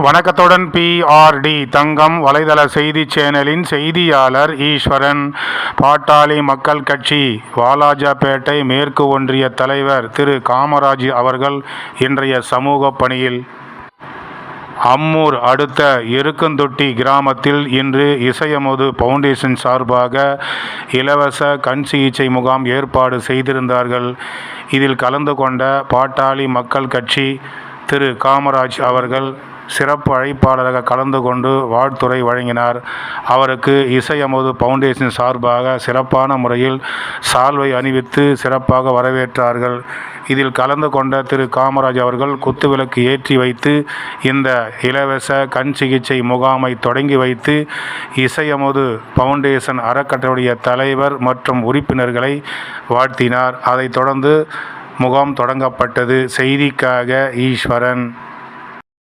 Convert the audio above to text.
வணக்கத்துடன் பிஆர்டி தங்கம் வலைதள செய்தி சேனலின் செய்தியாளர் ஈஸ்வரன் பாட்டாளி மக்கள் கட்சி வாலாஜாபேட்டை மேற்கு ஒன்றிய தலைவர் திரு காமராஜ் அவர்கள் இன்றைய சமூக பணியில். அம்மூர் அடுத்த எருக்கந்தொட்டி கிராமத்தில் இன்று இசையமுது பவுண்டேஷன் சார்பாக இலவச கண் சிகிச்சை முகாம் ஏற்பாடு செய்திருந்தார்கள். இதில் கலந்து கொண்ட பாட்டாளி மக்கள் கட்சி திரு காமராஜ் அவர்கள் சிறப்பு அழைப்பாளராக கலந்து கொண்டு வாழ்த்துறை வழங்கினார். அவருக்கு இசையமது பவுண்டேஷன் சார்பாக சிறப்பான முறையில் சால்வை அணிவித்து சிறப்பாக வரவேற்றார்கள். இதில் கலந்து கொண்ட திரு காமராஜ் அவர்கள் குத்துவிளக்கு ஏற்றி வைத்து இந்த இலவச கண் சிகிச்சை முகாமை தொடங்கி வைத்து இசையமுது பவுண்டேஷன் அறக்கட்டளையுடைய தலைவர் மற்றும் உறுப்பினர்களை வாழ்த்தினார். அதைத் தொடர்ந்து முகாம் தொடங்கப்பட்டது. செய்திக்காக ஈஸ்வரன்